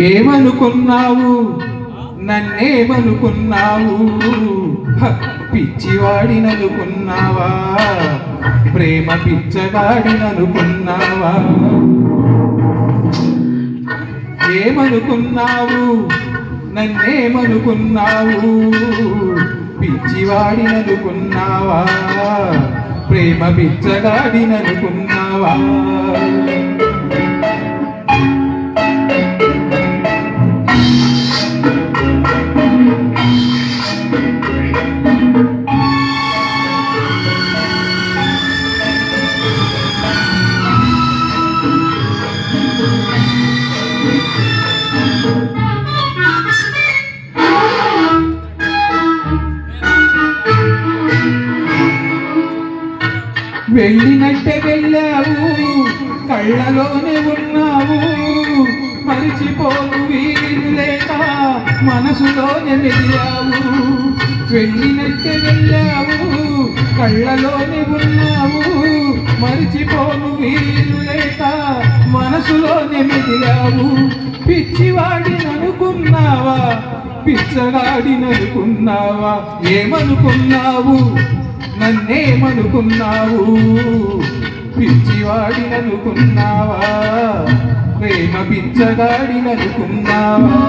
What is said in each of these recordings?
ఏమనుకున్నావు? నన్నేమనుకున్నావు? పిచ్చివాడిననుకున్నావా? ప్రేమ పిచ్చగాడిననుకున్నావా? ఏమనుకున్నావు? నన్నేమనుకున్నావు? పిచ్చివాడిననుకున్నావా? ప్రేమ పిచ్చగాడిననుకున్నావా? వెళ్ళినట్టే వెళ్ళావు కళ్ళలోనే ఉన్నావు. మరిచిపోను వీలు లేక మనసులోనే మెదిలావు. వెళ్ళినట్టే వెళ్ళావు కళ్ళలోనే ఉన్నావు. మరిచిపోను వీలు లేక మనసులో మెదిలావు. పిచ్చివాడిననుకున్నావా పిచ్చగాడిననుకున్నావా ఏమనుకున్నావు? నన్నేమనుకున్నావు? పిచ్చివాడిననుకున్నావా ప్రేమ పిచ్చగాడిననుకున్నావా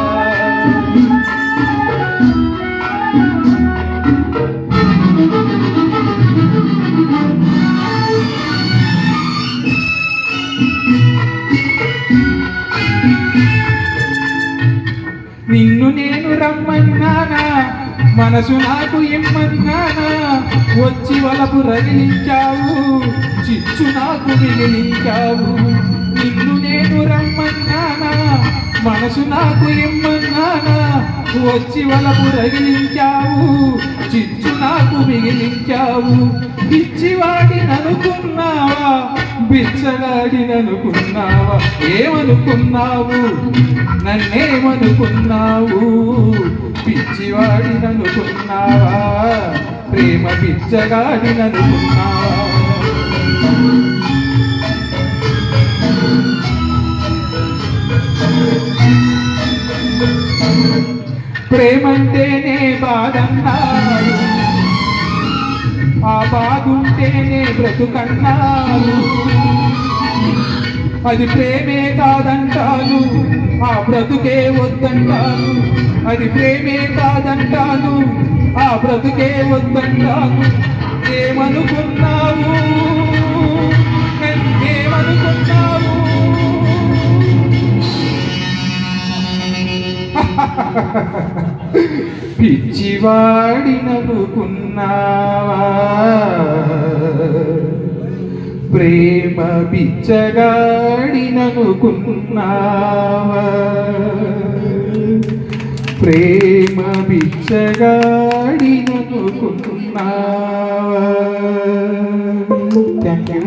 రమ్మన్నానా? మనసు నాకు ఇమ్మన్నానా? వచ్చి వలపు రగిలించావు. చిచ్చు నాకు మిగిలించావు. నిన్ను నేను రమ్మన్నానా? మనసు నాకు ఇమ్మన్నానా? వచ్చి వలపు రగిలించావు. చిచ్చు నాకు మిగిలించావు. బిచ్చగాడిననుకున్నావా ఏమనుకున్నావు? నన్నేమనుకున్నావు? పిచ్చివాడిననుకున్నావా? ప్రేమ పిచ్చగాడిననుకున్నావా? ప్రేమంటేనే బాధన్నాడు ఆ బాగుంటేనే బ్రతుకన్నారు అది ప్రేమే కాదంటాను ఆ బ్రతుకే వద్దంటాను. అది ప్రేమే కాదంటాను ఆ బ్రతుకే వద్దంటాను. ఏమనుకున్నావు? ఏమనుకున్నావు? పిచ్చివాడిననుకున్నావా? ప్రేమ బిచ్చగాడిననుకున్నావా? ప్రేమ బిచ్చగాడిననుకున్నావా? Thank you